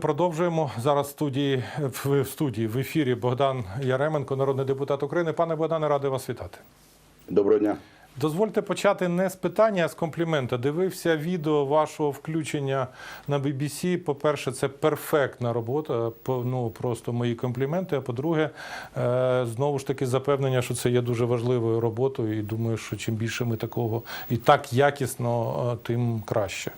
продовжуємо зараз в студії в студії в ефірі Богдан Яременко, народний депутат України. Пане Богдане, радий вас вітати. Доброго дня. Дозвольте почати не з питання, а з комплімента. Дивився відео вашого включення на BBC. По-перше, це перфектна робота. Ну просто мої компліменти. А по-друге, е, знову ж таки запевнення, що це є дуже важливою роботою. І думаю, що чим більше ми такого і так якісно, е, тим краще.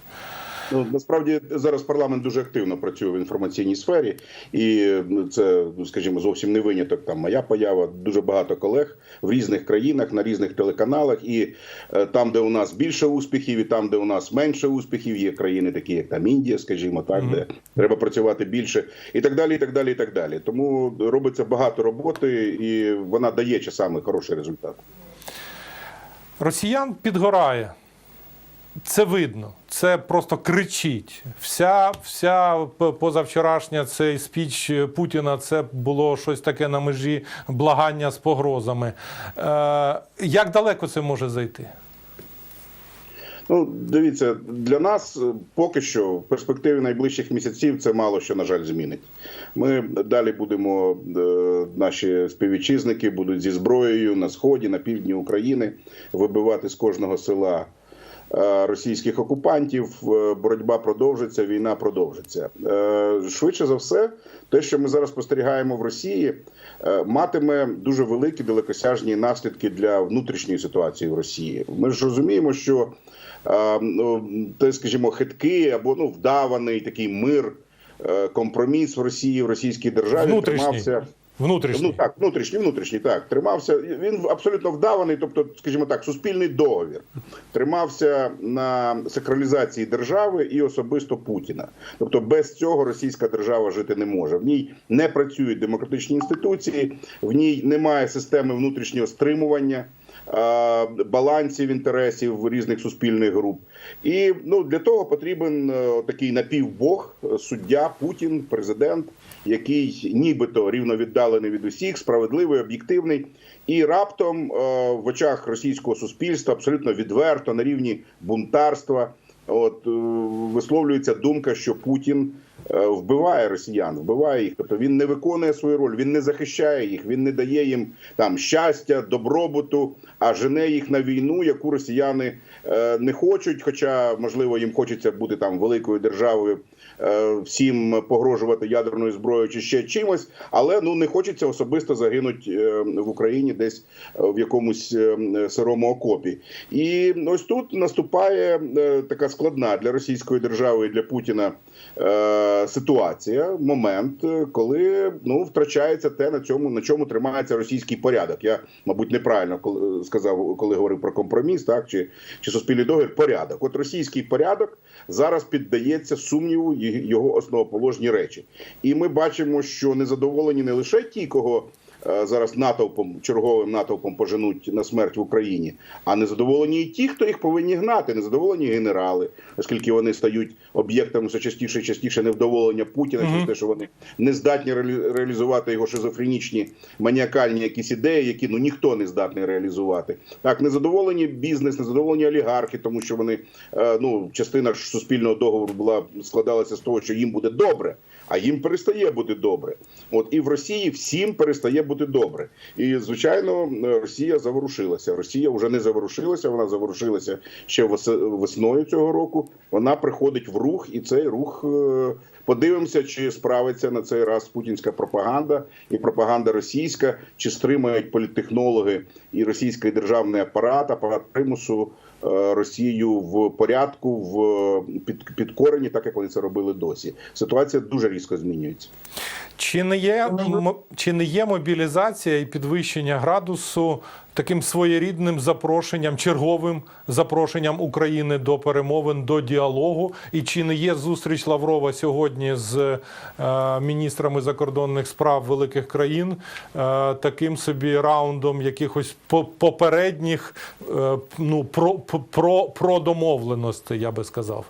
Ну насправді зараз парламент дуже активно працює в інформаційній сфері, і ну, це, скажімо, зовсім не виняток. Там моя поява, дуже багато колег в різних країнах на різних телеканалах. І е, там, де у нас більше успіхів, і там, де у нас менше успіхів, є країни, такі як там Індія, скажімо, так, де треба працювати більше, і так далі. І так далі, і так далі. Тому робиться багато роботи, і вона дає часами хороший результат. Росіян підгорає. Це видно, це просто кричить. Вся, вся позавчорашня цей спіч Путіна це було щось таке на межі благання з погрозами. Е, як далеко це може зайти? Ну, дивіться, для нас е, поки що в перспективі найближчих місяців це мало що, на жаль, змінить. Ми далі будемо, е, наші співвітчизники будуть зі зброєю на сході, на півдні України вибивати з кожного села російських окупантів. Е, Боротьба продовжиться, війна продовжиться. Е, Швидше за все, те, що ми зараз спостерігаємо в Росії, е, матиме дуже великі далекосяжні наслідки для внутрішньої ситуації в Росії. Ми ж розуміємо, що е, ну, те, скажімо, хиткий або ну вдаваний такий мир, е, компроміс в Росії, в російській державі Внутрішній. тримався. Внутрішній. Ну так, внутрішній, внутрішній, так тримався. Він абсолютно вдаваний, тобто, скажімо так, суспільний договір тримався на сакралізації держави і особисто Путіна. Тобто, без цього російська держава жити не може. В ній не працюють демократичні інституції, в ній немає системи внутрішнього стримування. Е, Балансів інтересів різних суспільних груп, і ну для того потрібен е, такий напівбог, суддя Путін, президент, який нібито рівно віддалений від усіх, справедливий, об'єктивний, і раптом е, в очах російського суспільства абсолютно відверто на рівні бунтарства. От висловлюється думка, що Путін вбиває росіян, вбиває їх. Тобто він не виконує свою роль, він не захищає їх, він не дає їм там щастя, добробуту, а жене їх на війну, яку росіяни е, не хочуть. Хоча можливо їм хочеться бути там великою державою, е, всім погрожувати ядерною зброєю чи ще чимось, але ну не хочеться особисто загинути е, в Україні десь е, в якомусь е, сирому окопі. І ось тут наступає е, така складна для російської держави і для Путіна е, ситуація, момент, е, коли ну втрачається те, на цьому на чому тримається російський порядок. Я, мабуть, неправильно сказав, коли говорив про компроміс, так чи, чи суспільний договір. Порядок. От російський порядок зараз піддається сумніву його основоположні речі, і ми бачимо, що незадоволені не лише ті, кого зараз натовпом черговим натовпом поженуть на смерть в Україні, а незадоволені і ті, хто їх повинні гнати, незадоволені генерали, оскільки вони стають об'єктами все частіше і частіше невдоволення Путіна через те, що вони не здатні реалі- реалізувати його шизофренічні маніакальні якісь ідеї, які ну ніхто не здатний реалізувати. Так, незадоволені бізнес, незадоволені олігархи, тому що вони е, ну частина суспільного договору була складалася з того, що їм буде добре. А їм перестає бути добре. От і в Росії всім перестає бути добре. І звичайно, Росія заворушилася. Росія вже не заворушилася, вона заворушилася ще весною цього року. Вона приходить в рух, і цей рух е, подивимося, чи справиться на цей раз путінська пропаганда і пропаганда російська, чи стримають політтехнологи і російський державний апарат, апарат примусу. е, Росію в порядку, в під, підкоренні, так як вони це робили досі. Ситуація дуже різко змінюється. Чи не є чи не є мобілізація і підвищення градусу таким своєрідним запрошенням, черговим запрошенням України до перемовин, до діалогу? І чи не є зустріч Лаврова сьогодні з е, міністрами закордонних справ великих країн е, таким собі раундом якихось по- попередніх е, ну про, про, про домовленостей, я би сказав?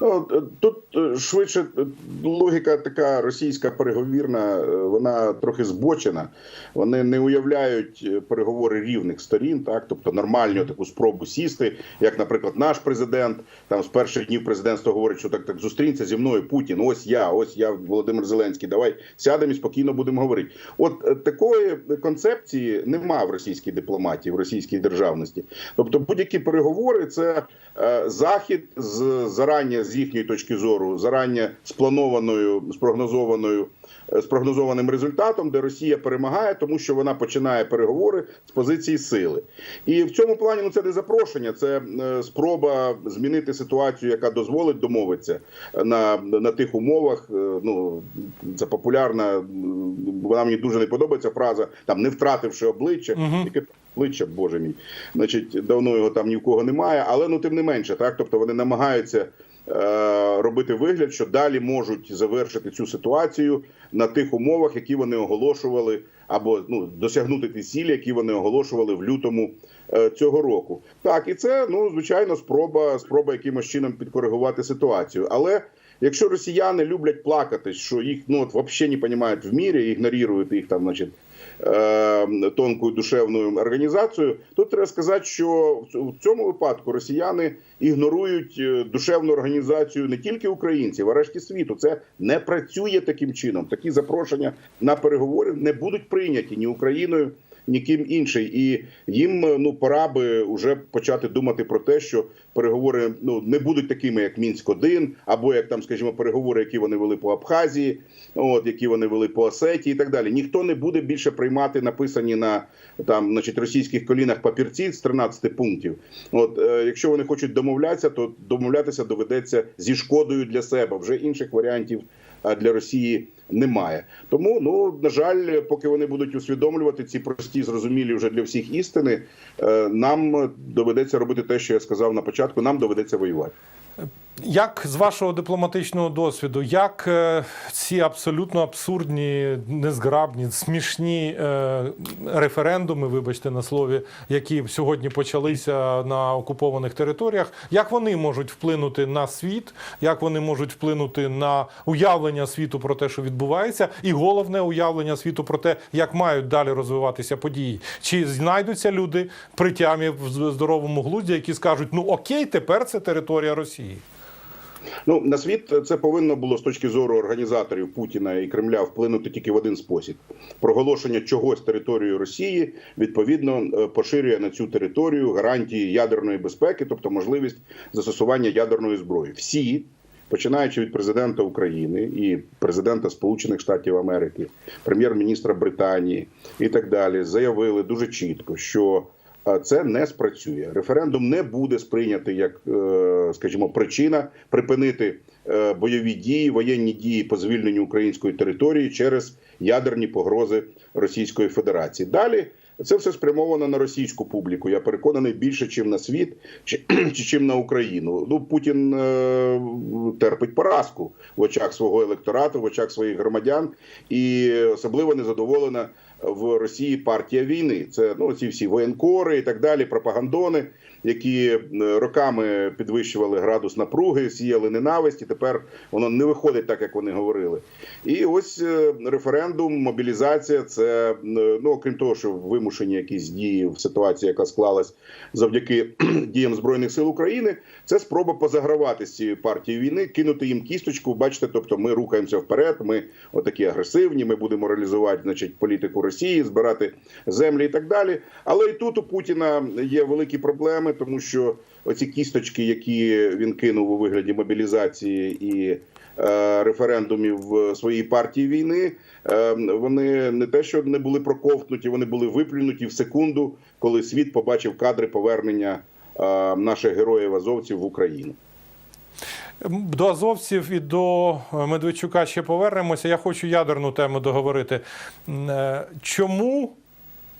Ну, тут е, швидше е, логіка така російська переговірна, е, вона трохи збочена. Вони не уявляють переговори рівних сторін, так тобто нормальну таку спробу сісти, як, наприклад, наш президент там з перших днів президентства говорить, що так так зустрінься зі мною Путін. Ось я, ось я, Володимир Зеленський. Давай сядемо і спокійно будемо говорити. От такої концепції нема в російській дипломатії, в російській державності. Тобто, будь-які переговори це захід з зарані з їхньої точки зору, зарані спланованою, спрогнозованою. е, З прогнозованим результатом, де Росія перемагає, тому що вона починає переговори з позиції сили, і в цьому плані ну це не запрошення, це е, спроба змінити ситуацію, яка дозволить домовитися на, на тих умовах. Е, Ну це популярна. Вона мені дуже не подобається фраза там не втративши обличчя, яке обличчя, боже мій. Значить, давно його там ні в кого немає, але ну тим не менше, так тобто вони намагаються. Е, Робити вигляд, що далі можуть завершити цю ситуацію на тих умовах, які вони оголошували, або ну досягнути ті цілі, які вони оголошували в лютому е, цього року. Так, і це ну звичайно спроба, спроба якимось чином підкоригувати ситуацію. Але якщо росіяни люблять плакати, що їх ну от взагалі не розуміють в мірі, ігнорують їх там, значить. Е, Тонкою душевною організацією, тут треба сказати, що в цьому випадку росіяни ігнорують е, душевну організацію не тільки українців, а решті світу. Це не працює таким чином. Такі запрошення на переговори не будуть прийняті ні Україною, ніким іншим. І їм е, ну пора би вже почати думати про те, що переговори ну не будуть такими, як мінськ 1 або як там, скажімо, переговори, які вони вели по Абхазії, от які вони вели по Осетії, і так далі. Ніхто не буде більше приймати написані на там, значить, російських колінах папірці з 13 пунктів. От е, якщо вони хочуть домовлятися, то домовлятися доведеться зі шкодою для себе. Вже інших варіантів для Росії немає. Тому, ну на жаль, поки вони будуть усвідомлювати ці прості, зрозумілі вже для всіх істини, е, нам доведеться робити те, що я сказав на початку. Нам доведеться воювати. Як з вашого дипломатичного досвіду, як е, ці абсолютно абсурдні, незграбні, смішні е, референдуми, вибачте на слові, які сьогодні почалися на окупованих територіях, як вони можуть вплинути на світ, як вони можуть вплинути на уявлення світу про те, що відбувається, і головне уявлення світу про те, як мають далі розвиватися події? Чи знайдуться люди при тямі в здоровому глузді, які скажуть: ну окей, тепер це територія Росії? Ну на світ це повинно було з точки зору організаторів Путіна і Кремля вплинути тільки в один спосіб: проголошення чогось територією Росії відповідно е, поширює на цю територію гарантії ядерної безпеки, тобто можливість застосування ядерної зброї. Всі. Починаючи від президента України і президента Сполучених Штатів Америки, прем'єр-міністра Британії і так далі, заявили дуже чітко, що це не спрацює. Референдум не буде сприйнятий як, е, скажімо, причина припинити е, бойові дії, воєнні дії по звільненню української території через ядерні погрози Російської Федерації. Далі це все спрямовано на російську публіку. Я переконаний більше, чим на світ, чи, чи чим на Україну. Ну Путін е, терпить поразку в очах свого електорату, в очах своїх громадян, і особливо незадоволена в Росії партія війни. Це ну ці всі воєнкори і так далі, пропагандони, які е, роками підвищували градус напруги, сіяли ненависть, і тепер воно не виходить так, як вони говорили. І ось е, референдум, мобілізація. Це е, ну окрім того, що вимушені якісь дії в ситуації, яка склалась завдяки діям збройних сил України. Це спроба позагравати з цією партією війни, кинути їм кісточку. Бачите, тобто ми рухаємося вперед. Ми отакі агресивні. Ми будемо реалізувати, значить, політику Росії, збирати землі і так далі. Але і тут у Путіна є великі проблеми, тому що оці кісточки, які він кинув у вигляді мобілізації і е, референдумів в своїй партії війни, е, вони не те, що не були проковтнуті, вони були виплюнуті в секунду, коли світ побачив кадри повернення е, наших героїв азовців в Україну. До азовців і до Медведчука ще повернемося. Я хочу ядерну тему договорити. Чому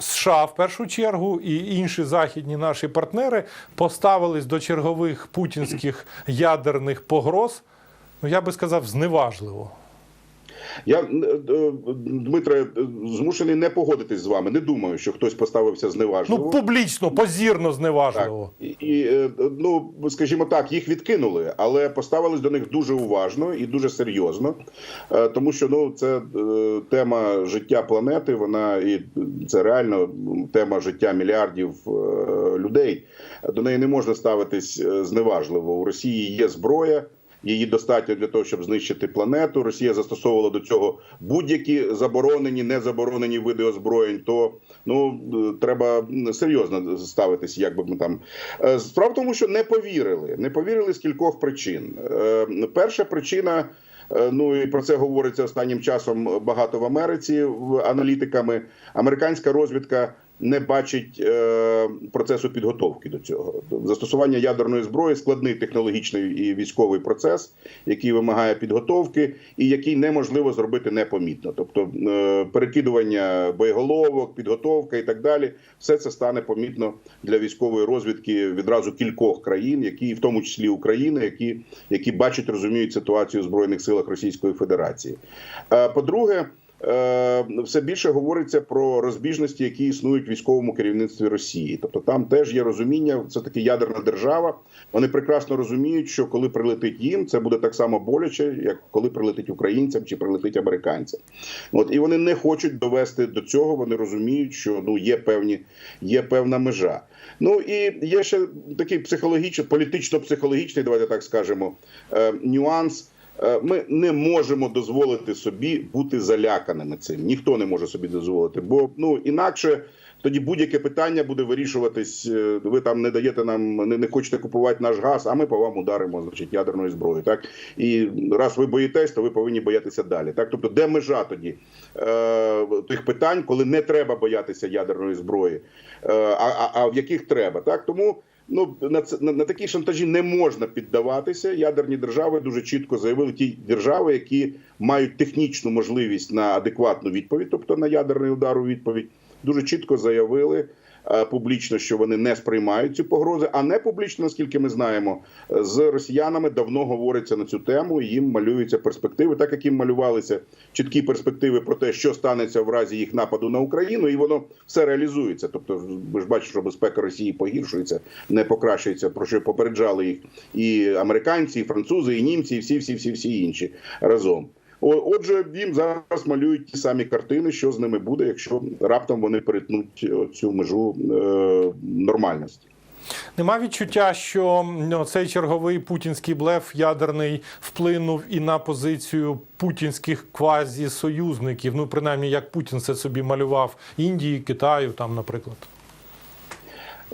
США в першу чергу і інші західні наші партнери поставились до чергових путінських ядерних погроз? Ну я би сказав, зневажливо. Я е, е, Дмитре е, змушений не погодитись з вами. Не думаю, що хтось поставився зневажливо. Ну, публічно, позірно Так. зневажливо. І, і е, ну, скажімо так, їх відкинули, але поставились до них дуже уважно і дуже серйозно, тому що ну це тема життя планети. Вона і це реально тема життя мільярдів людей. До неї не можна ставитись зневажливо. У Росії є зброя. Її достатньо для того, щоб знищити планету. Росія застосовувала до цього будь-які заборонені, незаборонені види озброєнь. То ну треба серйозно ставитись, як би ми там Е, справа в тому, що не повірили. Не повірили з кількох причин. Е, Перша причина. е, Ну і про це говориться останнім часом багато в Америці аналітиками. Американська розвідка не бачить е, процесу підготовки до цього. Застосування ядерної зброї складний технологічний і військовий процес, який вимагає підготовки, і який неможливо зробити непомітно. Тобто е, перекидування боєголовок, підготовка і так далі, все це стане помітно для військової розвідки відразу кількох країн, які в тому числі України, які, які бачать, розуміють ситуацію в збройних силах Російської Федерації. Е, По-друге. Е, все більше говориться про розбіжності, які існують в військовому керівництві Росії. Тобто там теж є розуміння, це таки ядерна держава. Вони прекрасно розуміють, що коли прилетить їм, це буде так само боляче, як коли прилетить українцям чи прилетить американцям. От і вони не хочуть довести до цього. Вони розуміють, що ну є певні, є певна межа. Ну і є ще такий психологічний, політично-психологічний, давайте так скажемо, е, нюанс. Е, Ми не можемо дозволити собі бути заляканими цим. Ніхто не може собі дозволити, бо ну інакше тоді будь-яке питання буде вирішуватись. е, Ви там не даєте нам, не, не хочете купувати наш газ, а ми по вам ударимо значить ядерною зброєю. Так і раз ви боїтесь, то ви повинні боятися далі. Так, тобто, де межа тоді е, тих питань, коли не треба боятися ядерної зброї, е, а, а, а в яких треба, так тому. Ну на це на, на такі шантажі не можна піддаватися. Ядерні держави дуже чітко заявили ті держави, які мають технічну можливість на адекватну відповідь, тобто на ядерний удар у відповідь, дуже чітко заявили публічно, що вони не сприймають ці погрози. А не публічно, наскільки ми знаємо, е, з росіянами давно говориться на цю тему. і Їм малюються перспективи, так як їм малювалися чіткі перспективи про те, що станеться в разі їх нападу на Україну, і воно все реалізується. Тобто, ви ж бачите, що безпека Росії погіршується, не покращується, про що попереджали їх і американці, і французи, і німці, і всі, всі, всі, всі інші разом. Отже, їм зараз малюють ті самі картини, що з ними буде, якщо раптом вони перетнуть цю межу е, нормальності. Нема відчуття, що цей черговий путінський блеф ядерний вплинув і на позицію путінських квазі-союзників. Ну, принаймні, як Путін це собі малював Індії, Китаю, там, наприклад.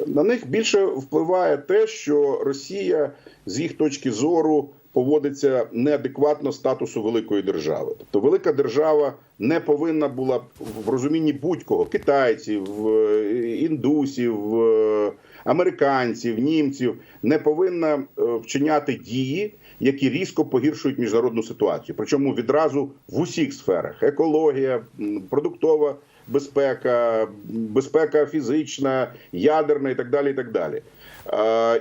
На них більше впливає те, що Росія з їх точки зору поводиться неадекватно статусу великої держави. Тобто, велика держава не повинна була в розумінні будь-кого китайців, е, індусів, е, американців, німців, не повинна е, вчиняти дії. Які різко погіршують міжнародну ситуацію, причому відразу в усіх сферах: екологія, продуктова безпека, безпека фізична, ядерна і так далі. І так далі.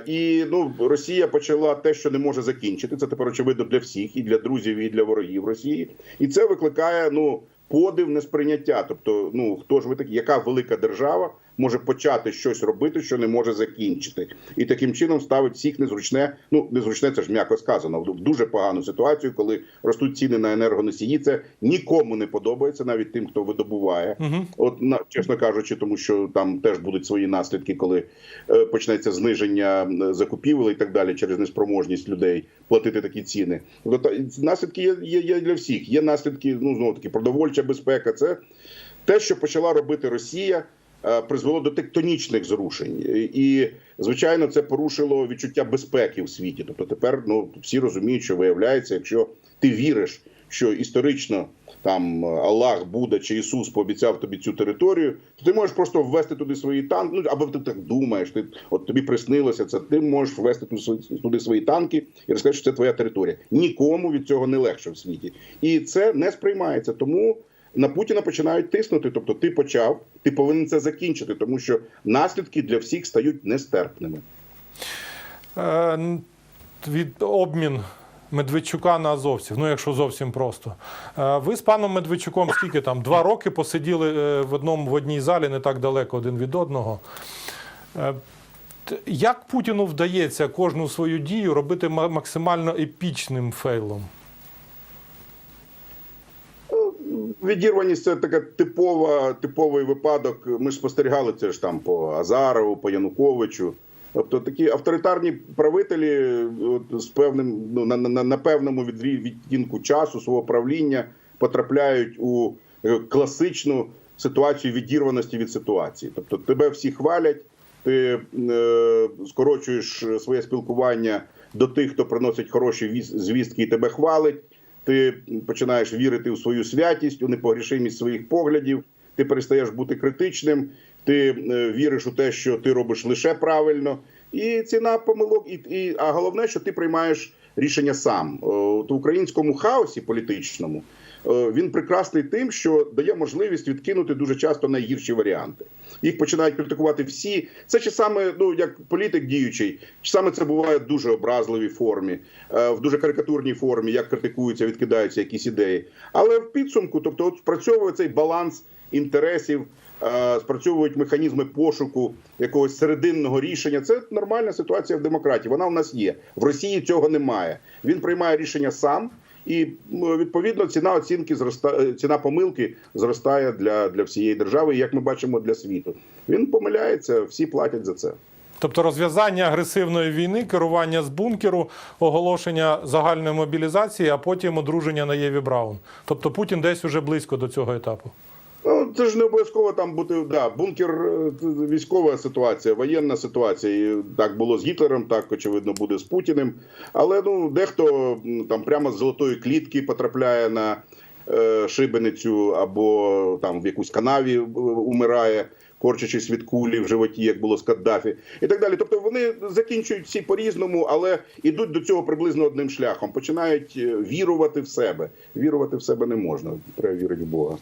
І ну, Росія почала те, що не може закінчити. Це тепер очевидно для всіх, і для друзів, і для ворогів Росії. І це викликає ну подив несприйняття. Тобто, ну хто ж ви такі, яка велика держава може почати щось робити, що не може закінчити, і таким чином ставить всіх незручне. Ну незручне, це ж м'яко сказано. В дуже погану ситуацію, коли ростуть ціни на енергоносії. Це нікому не подобається, навіть тим, хто видобуває. Угу. От на чесно кажучи, тому що там теж будуть свої наслідки, коли е, почнеться зниження закупівель і так далі через неспроможність людей платити такі ціни. Тобто наслідки є, є, є для всіх. Є наслідки, ну знову таки, продовольча безпека. Це те, що почала робити Росія. Е, Призвело до тектонічних зрушень, і звичайно, це порушило відчуття безпеки в світі. Тобто, тепер ну всі розуміють, що виявляється, якщо ти віриш, що історично там Аллах, Будда чи Ісус пообіцяв тобі цю територію, то ти можеш просто ввести туди свої танки. Ну або ти так думаєш, ти от тобі приснилося це. Ти можеш ввести туди туди свої танки і розказати, що це твоя територія. Нікому від цього не легше в світі, і це не сприймається. Тому на Путіна починають тиснути. Тобто, ти почав, ти повинен це закінчити, тому що наслідки для всіх стають нестерпними. Е, від обмін Медведчука на азовців. Ну, якщо зовсім просто. Е, Ви з паном Медведчуком скільки там? Два роки посиділи е, в одному в одній залі, не так далеко один від одного. Е, Як Путіну вдається кожну свою дію робити максимально епічним фейлом? Відірваність це така типова, типовий випадок. Ми ж спостерігали це ж там по Азарову, по Януковичу. Тобто такі авторитарні правителі от, з певним ну, на, на, на певному відтінку часу свого правління потрапляють у е, класичну ситуацію відірваності від ситуації. Тобто тебе всі хвалять, ти е, скорочуєш своє спілкування до тих, хто приносить хороші віс- звістки і тебе хвалить. Ти починаєш вірити у свою святість, у непогрішимість своїх поглядів. Ти перестаєш бути критичним, ти е, віриш у те, що ти робиш лише правильно, і ціна помилок, і, і а головне, що ти приймаєш рішення сам. От в українському хаосі політичному він прекрасний тим, що дає можливість відкинути дуже часто найгірші варіанти. Їх починають критикувати всі. Це чи саме ну як політик діючий, чи саме це буває в дуже образливій формі, е, в дуже карикатурній формі, як критикуються, відкидаються якісь ідеї. Але в підсумку, тобто, от спрацьовує цей баланс інтересів, е, спрацьовують механізми пошуку якогось серединного рішення. Це нормальна ситуація в демократії. Вона у нас є. В Росії цього немає. Він приймає рішення сам. І відповідно ціна оцінки зростає, ціна помилки зростає для, для всієї держави, як ми бачимо для світу. Він помиляється, всі платять за це. Тобто розв'язання агресивної війни, керування з бункеру, оголошення загальної мобілізації, а потім одруження на Єві Браун. Тобто Путін десь уже близько до цього етапу. Це ж не обов'язково там бути. Да, бункер е, військова ситуація, воєнна ситуація. І так було з Гітлером, так очевидно буде з Путіним. Але ну дехто там прямо з золотої клітки потрапляє на е, шибеницю або там в якусь канаві е, умирає. Корчачись від кулі в животі, як було з Каддафі, і так далі. Тобто вони закінчують всі по-різному, але йдуть до цього приблизно одним шляхом. Починають е, вірувати в себе. Вірувати в себе не можна. Треба вірити в Бога.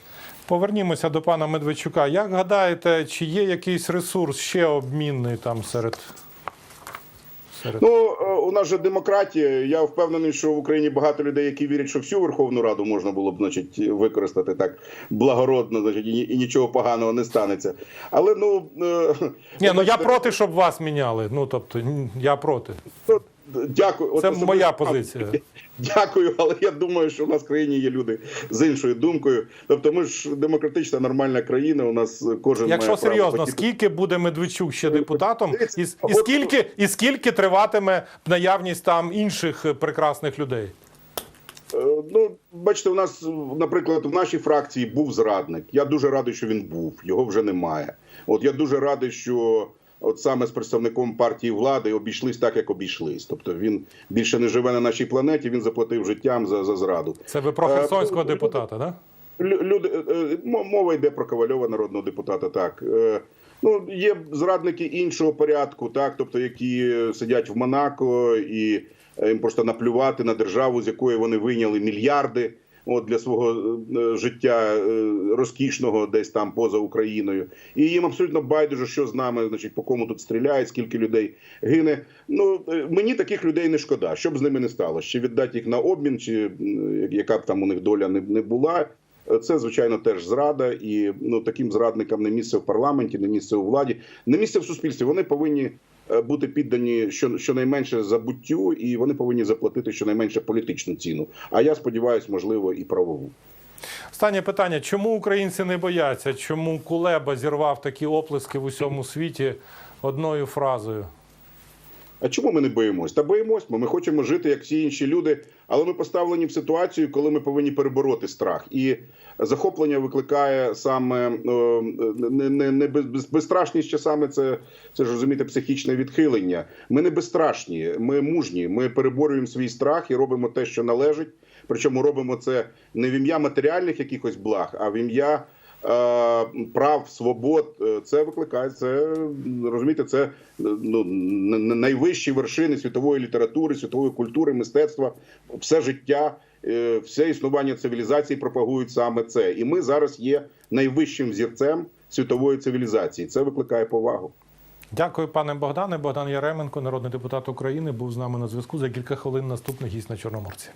Повернімося до пана Медведчука. Як гадаєте, чи є якийсь ресурс ще обмінний там серед. Серед... Ну е, у нас же демократія. Я впевнений, що в Україні багато людей, які вірять, що всю Верховну Раду можна було б, значить, використати так благородно, значить, і, нічого поганого не станеться. Але ну е, Ні, ну я проти, щоб вас міняли. Ну тобто, я проти. Дякую. Це особисто моя позиція. Дякую, але я думаю, що в нас в країні є люди з іншою думкою. Тобто, ми ж демократична нормальна країна. У нас кожен Якщо має право серйозно, хотіти- скільки буде Медведчук ще депутатом, і, і скільки і скільки триватиме наявність там інших прекрасних людей? Е, Ну, бачите, у нас, наприклад, в нашій фракції був зрадник. Я дуже радий, що він був. Його вже немає. От я дуже радий, що от саме з представником партії влади обійшлись так, як обійшлись. Тобто він більше не живе на нашій планеті. Він заплатив життям за, за зраду. Це ви про Е, херсонського ну, депутата, да? Лю- Люди е, е, мо- мова йде про Ковальова, народного депутата. Так Е, ну є зрадники іншого порядку, так тобто які сидять в Монако і е, їм просто наплювати на державу, з якої вони вийняли мільярди. От для свого е, життя е, розкішного десь там поза Україною, і їм абсолютно байдуже, що з нами, значить, по кому тут стріляють, скільки людей гине. Ну е, мені таких людей не шкода. Що б з ними не сталося, чи віддати їх на обмін, чи яка б там у них доля не, не була. Це звичайно теж зрада, і ну таким зрадникам не місце в парламенті, не місце у владі, не місце в суспільстві. Вони повинні е, бути піддані щонайменше забуттю, і вони повинні заплатити щонайменше політичну ціну. А я сподіваюся, можливо, і правову. Останнє питання: чому українці не бояться? Чому Кулеба зірвав такі оплески в усьому світі одною фразою? А чому ми не боїмось? Та боїмось. Ми, ми хочемо жити як всі інші люди, але ми поставлені в ситуацію, коли ми повинні перебороти страх. І захоплення викликає саме е, не, не, не без- без- безстрашність часами. Це, це ж розумієте, психічне відхилення. Ми не безстрашні, ми мужні. Ми переборюємо свій страх і робимо те, що належить. Причому робимо це не в ім'я матеріальних якихось благ, а в ім'я е, прав, свобод. Е, Це викликає це розумієте, це ну найвищі вершини світової літератури, світової культури, мистецтва, все життя, все існування цивілізації пропагують саме це. І ми зараз є найвищим зірцем світової цивілізації. Це викликає повагу. Дякую, пане Богдане. Богдан Яременко, народний депутат України, був з нами на зв'язку. За кілька хвилин наступний гість на Чорноморці.